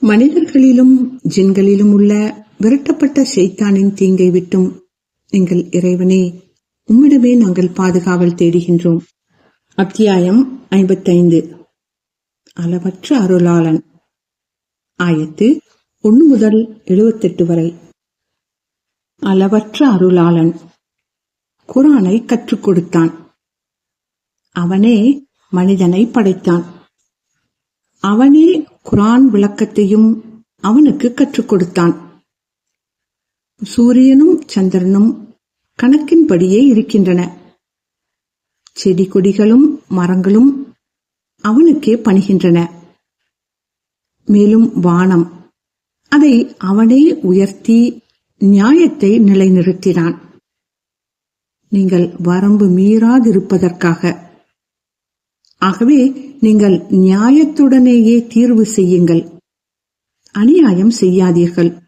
மனிதர்களிலும் ஜின்களிலும் உள்ள விரட்டப்பட்ட செய்தானின் தீங்கை விட்டும் எங்கள் இறைவனே உம்மிடமே நாங்கள் பாதுகாவல் தேடுகின்றோம். அத்தியாயம் ஐம்பத்தைந்து. அளவற்ற அருளாளன். ஆயத்து ஒன்று முதல் எழுபத்தெட்டு வரை. அளவற்ற அருளாளன். குரானை கற்றுக் கொடுத்தான். அவனே மனிதனை படைத்தான். அவனே குரான் விளக்கத்தையும் அவனுக்கு கற்றுக் கொடுத்தான் சூரியனும் சந்திரனும் கணக்கின்படியே இருக்கின்றன. செடி கொடிகளும் மரங்களும் அவனுக்கே பணிகின்றன. மேலும் வானம் அதை அவனே உயர்த்தி நியாயத்தை நிலைநிறுத்தினான். நீங்கள் வரம்பு மீறாதிருப்பதற்காக ஆகவே நீங்கள் நியாயத்துடனேயே தீர்வு செய்யுங்கள். அநியாயம் செய்யாதீர்கள்.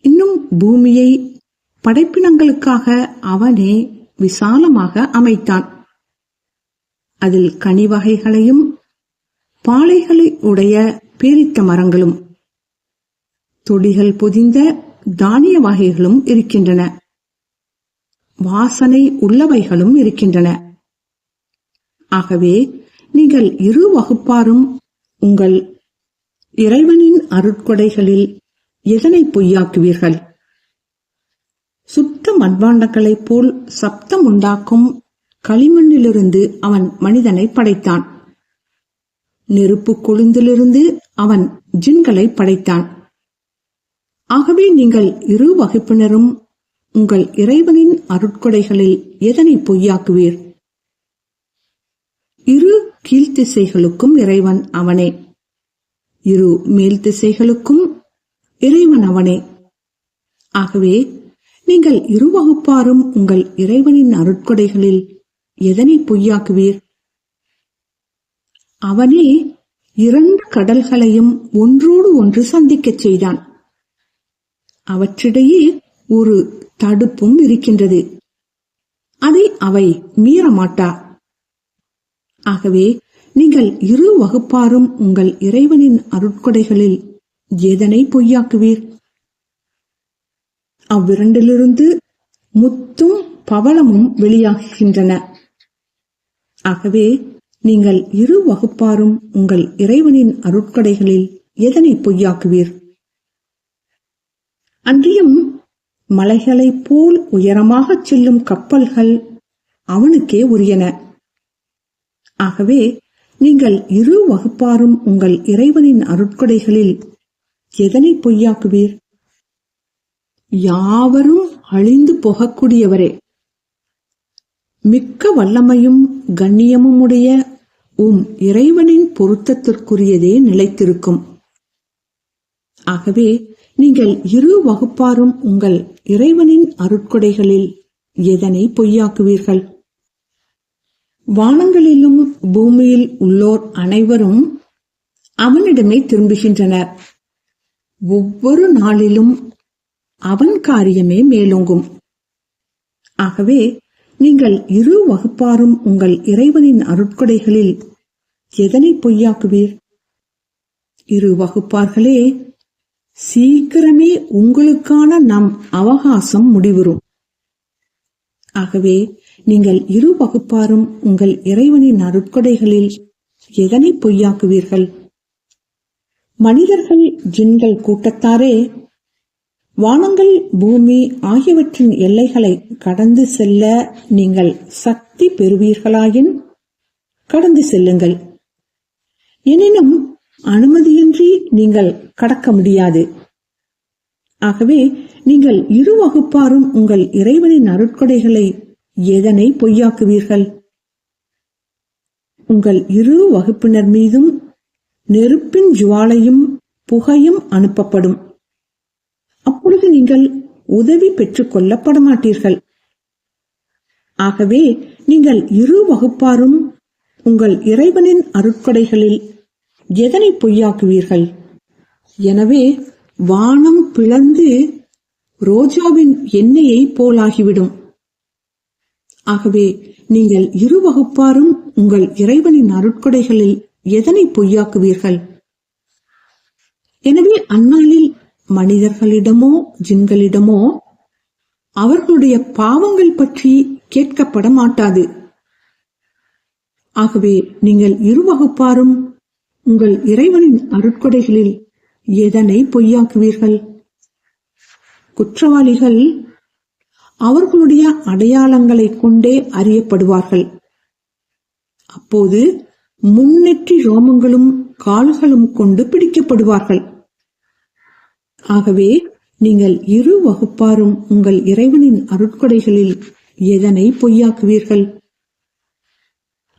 இன்னும் பூமியை படைப்பினங்களுக்காக அவனே விசாலமாக அமைத்தான். அதில் கனி வகைகளையும் பாலைகளை உடைய பேரித்த மரங்களும் தொடிகள் பொதிந்த தானிய வகைகளும் இருக்கின்றன. வாசனை உள்ளவைகளும் இருக்கின்றன. ஆகவே நீங்கள் இரு வகுப்பாரும் உங்கள் இறைவனின் அருட்கொடைகளில் எதனை பொய்யாக்குவீர்கள்? சுத்த மண்பாண்டங்களைப் போல் சப்தம் உண்டாக்கும் களிமண்ணிலிருந்து அவன் மனிதனை படைத்தான். நெருப்பு கொழுந்திலிருந்து அவன் ஜின்களை படைத்தான். ஆகவே நீங்கள் இரு வகுப்பினரும் உங்கள் இறைவனின் அருட்கொடைகளில் எதனை பொய்யாக்குவீர்? இரு கீழ்த்திசைகளுக்கும் இறைவன் அவனே. இரு மேல் திசைகளுக்கும் இறைவன் அவனே. ஆகவே நீங்கள் இரு வகுப்பாரும் உங்கள் இறைவனின் அருட்கொடைகளில் எதனை பொய்யாக்குவீர்? அவனே இரண்டு கடல்களையும் ஒன்றோடு ஒன்று சந்திக்கச் செய்தான். அவற்றிடையே ஒரு தடுப்பும் இருக்கின்றது. அதை அவை மீறமாட்டா? ஆகவே நீங்கள் இரு வகுப்பாரும் உங்கள் இறைவனின் அருட்கொடைகளில் எதனை பொய்யாக்குவீர். அவ்விரண்டிலிருந்து முத்தும் பவளமும் வெளியாகின்றன ஆகவே நீங்கள் இரு வகுப்பாரும் உங்கள் இறைவனின் அருட்கடைகளில் எதனை பொய்யாக்குவீர்? அன்றியும் மலைகளைப் போல் உயரமாகச் செல்லும் கப்பல்கள் அவனுக்கே உரியன. ஆகவே நீங்கள் இரு வகுப்பாரும் உங்கள் இறைவனின் அருட்கொடைகளில் எதனை பொய்யாக்குவீர்? யாவரும் அழிந்து போகக்கூடியவரே. மிக்க வல்லமையும் கண்ணியமும் உடைய உம் இறைவனின் பொருத்தத்திற்குரியதே நிலைத்திருக்கும். ஆகவே நீங்கள் இரு வகுப்பாரும் உங்கள் இறைவனின் அருட்கொடைகளில் எதனை பொய்யாக்குவீர்கள்? வானங்களிலும் பூமியில் உள்ளோர் அனைவரும் அவனிடமே திரும்புகின்றனர். ஒவ்வொரு நாளிலும் அவன் காரியமே மேலோங்கும். ஆகவே நீங்கள் இரு வகுப்பாரும் உங்கள் இறைவனின் அருட்கொடைகளில் எதனை பொய்யாக்குவீர்? இரு வகுப்பார்களே சீக்கிரமே உங்களுக்கான நம் அவகாசம் முடிவுறும். ஆகவே நீங்கள் இரு வகுப்பாரும் உங்கள் இறைவனின் அருட்கொடைகளில் எதனை பொய்யாக்குவீர்கள்? மனிதர்கள் ஜின்கள் கூட்டத்தாரே வானங்கள் பூமி ஆகியவற்றின் எல்லைகளை கடந்து செல்ல நீங்கள் சக்தி பெறுவீர்களாயின்? கடந்து செல்லுங்கள். எனினும் அனுமதியின்றி நீங்கள் கடக்க முடியாது. ஆகவே நீங்கள் இரு வகுப்பாரும் உங்கள் இறைவனின் அருட்கொடைகளை எதனை பொய்யாக்குவீர்கள். உங்கள் இரு வகுப்பினர் மீதும் நெருப்பின் ஜுவாலையும் புகையும் அனுப்பப்படும். அப்பொழுது நீங்கள் உதவி பெற்றுக் கொள்ளப்பட மாட்டீர்கள் ஆகவே நீங்கள் இரு வகுப்பாரும் உங்கள் இறைவனின் அருட்கொடைகளில் எதனை பொய்யாக்குவீர்கள்? எனவே வானம் பிளந்து ரோஜாவின் எண்ணெயை போலாகிவிடும். ஆகவே நீங்கள் இரு வகுப்பாரும் உங்கள் இறைவனின் அருட்கொடைகளில் எதனை பொய்யாக்குவீர்கள்? எனவே அந்நாளில் மனிதர்களிடமோ ஜின்களிடமோ அவர்களுடைய பாவங்கள் பற்றி கேட்கப்பட மாட்டாது ஆகவே நீங்கள் இரு வகுப்பாரும் உங்கள் இறைவனின் அருட்கொடைகளில் எதனை பொய்யாக்குவீர்கள்? குற்றவாளிகள் அவர்களுடைய அடையாளங்களைக் கொண்டே அறியப்படுவார்கள். அப்போது முன்னெற்றி ரோமங்களும் கால்களும் கொண்டு பிடிக்கப்படுவார்கள். ஆகவே நீங்கள் இரு வகுப்பாரும் உங்கள் இறைவனின் அருட்கொடைகளில் எதனை பொய்யாக்குவீர்கள்?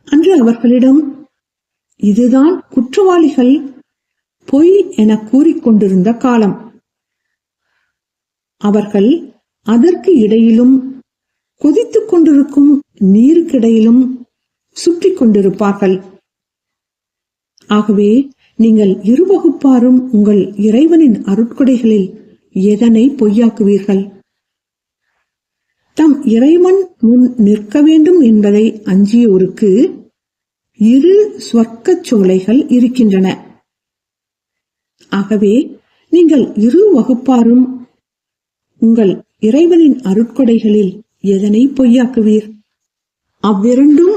அன்று அவர்களிடம் இதுதான் குற்றவாளிகள் பொய் என கூறிக்கொண்டிருந்த காலம். அவர்கள் அதற்கு இடையிலும் கொதித்துக் கொண்டிருக்கும் நீருக்கிடையிலும் சுற்றி கொண்டிருப்பார்கள். ஆகவே நீங்கள் இருவகுப்பாரும் உங்கள் இறைவனின் அருட்கொடைகளில் எதனை பொய்யாக்குவீர்கள்? தம் இறைவன் முன் நிற்க வேண்டும் என்பதை அஞ்சியோருக்கு இரு சொர்க்கச் சோலைகள் இருக்கின்றன. ஆகவே நீங்கள் இரு வகுப்பாரும் உங்கள் இறைவனின் அருட்கொடைகளில் எதனை பொய்யாக்குவீர்? அவ்விரண்டும்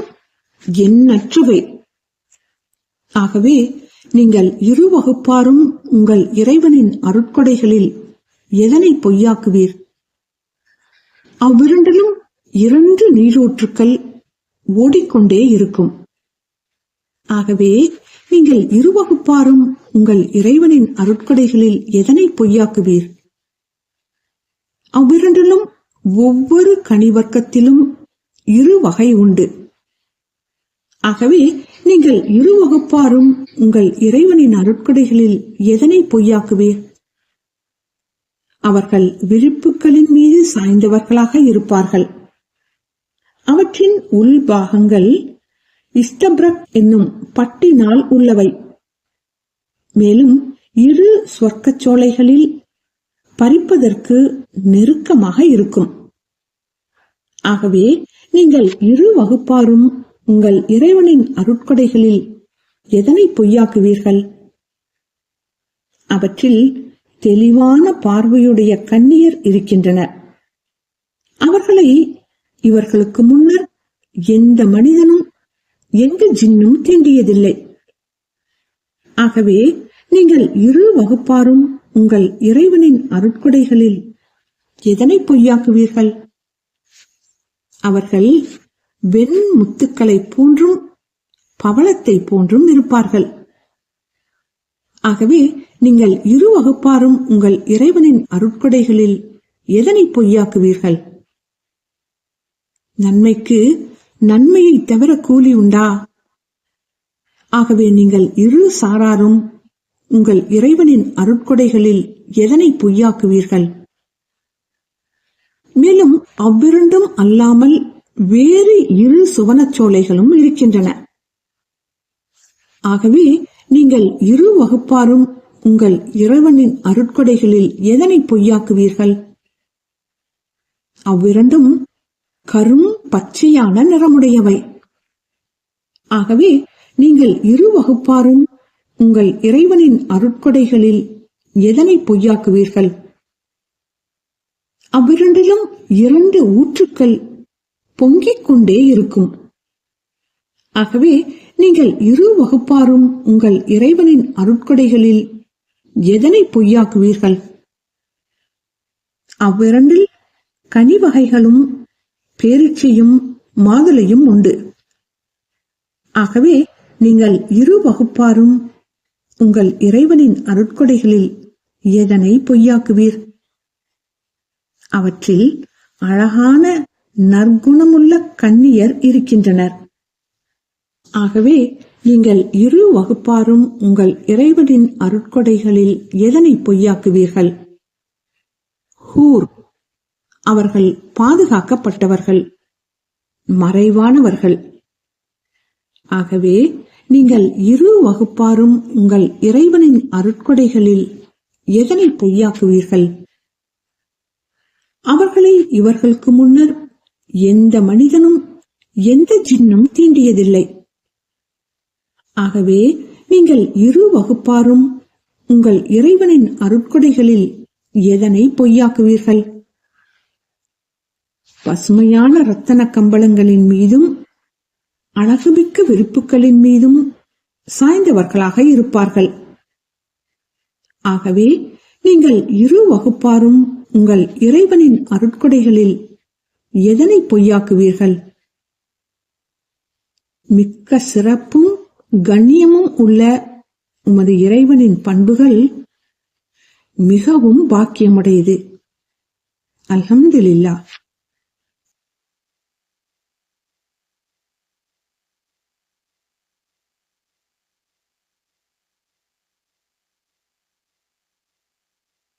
எண்ணற்றவை. ஆகவே நீங்கள் இரு வகுப்பாரும் உங்கள் இறைவனின் அருட்கொடைகளில் எதனை பொய்யாக்குவீர்? அவ்விரண்டிலும் இரண்டு நீரூற்றுக்கள் ஓடிக்கொண்டே இருக்கும். ஆகவே நீங்கள் இருவகுப்பாரும் உங்கள் இறைவனின் அருட்கொடைகளில் எதனை பொய்யாக்குவீர்? அவ்விரண்டிலும் ஒவ்வொரு கனிவர்க்கத்திலும் இரு வகை உண்டு. ஆகவே நீங்கள் இரு வகுப்பாரும் உங்கள் இறைவனின் அருட்கடைகளில் எதனை பொய்யாக்குவீர்? அவர்கள் விழிப்புகளின் மீது சாய்ந்தவர்களாக இருப்பார்கள். அவற்றின் உள்பாகங்கள் இஸ்டபிரக் என்னும் பட்டினால் உள்ளவை. மேலும் இரு சொர்க்கச்சோலைகளில் பறிப்பதற்கு நெருக்கமாக இருக்கும். ஆகவே நீங்கள் இரு வகுப்பாரும் உங்கள் இறைவனின் அருட்கொடைகளில் எதனை பொய்யாக்குவீர்கள்? அவற்றில் தெளிவான பார்வையுடைய கண்ணியர் இருக்கின்றனர். அவர்களை இவர்களுக்கு முன்னர் எந்த மனிதனும் எந்த ஜின்னும் தீண்டியதில்லை. ஆகவே நீங்கள் இரு வகுப்பாரும் உங்கள் இறைவனின் அருட்கொடைகளில் எதனை பொய்யாக்குவீர்கள்? அவர்கள் வெண் முத்துக்களைப் போன்றும் பவளத்தை போன்றும் இருப்பார்கள். ஆகவே நீங்கள் இரு வகுப்பாரும் உங்கள் இறைவனின் அருட்கொடைகளில் எதனை பொய்யாக்குவீர்கள்? நன்மைக்கு நன்மையை தவிர கூலி உண்டா? ஆகவே நீங்கள் இரு சாராரும் உங்கள் இறைவனின் அருட்கொடைகளில் எதனை பொய்யாக்குவீர்கள்? மேலும் அவ்விரண்டும் அல்லாமல் வேறு இரு சுவனச்சோலைகளும் இருக்கின்றன. ஆகவே நீங்கள் இரு வகுப்பாரும் உங்கள் இறைவனின் அருட்கொடைகளில் எதனை பொய்யாக்குவீர்கள்? அவ்விரண்டும் கரும் பச்சையான நிறமுடையவை. ஆகவே நீங்கள் இரு வகுப்பாரும் உங்கள் இறைவனின் அருட்கொடைகளில் எதனை பொய்யாக்குவீர்கள்? அவ்விரண்டிலும் இரண்டு ஊற்றுக்கள் பொங்கிக் கொண்டே இருக்கும். ஆகவே நீங்கள் இரு வகுப்பாரும் உங்கள் இறைவனின் அருட்கொடைகளில் எதனை பொய்யாக்குவீர்கள்? அவ்விரண்டில் கனி வகைகளும் பேரீச்சையும் மாதுளையும் உண்டு. ஆகவே நீங்கள் இரு வகுப்பாரும் உங்கள் இறைவனின் அருட்கொடைகளில் எதனை பொய்யாக்குவீர். அவற்றில் அழகான நற்குணமுள்ள கன்னியர் இருக்கின்றனர். ஆகவே நீங்கள் இரு வகுப்பாரும் உங்கள் இறைவனின் அருட்கொடைகளில் எதனை பொய்யாக்குவீர்கள்? ஹூர். அவர்கள் பாதுகாக்கப்பட்டவர்கள். மறைவானவர்கள். ஆகவே நீங்கள் இரு வகுப்பாரும் உங்கள் இறைவனின் அருட்கொடைகளில் எதனை பொய்யாக்குவீர்கள்? அவர்களை இவர்களுக்கு முன்னர் எந்த மனிதனும் எந்த ஜின்னும் தீண்டியதில்லை. ஆகவே நீங்கள் இரு வகுப்பாரும் உங்கள் இறைவனின் அருட்கொடைகளில் எதனை பொய்யாக்குவீர்கள்? பசுமையான ரத்தன கம்பளங்களின் மீதும் அழகுமிக்க விருப்புகளின் மீதும் சாய்ந்தவர்களாக இருப்பார்கள். ஆகவே நீங்கள் இரு வகுப்பாரும் உங்கள் இறைவனின் அருட்கொடைகளில் எதனை பொய்யாக்குவீர்கள்? மிக்க சிறப்பும் கண்ணியமும் உள்ள உமது இறைவனின் பண்புகள் மிகவும் பாக்கியமுடையது. அல்ஹம்துலில்லாஹ்.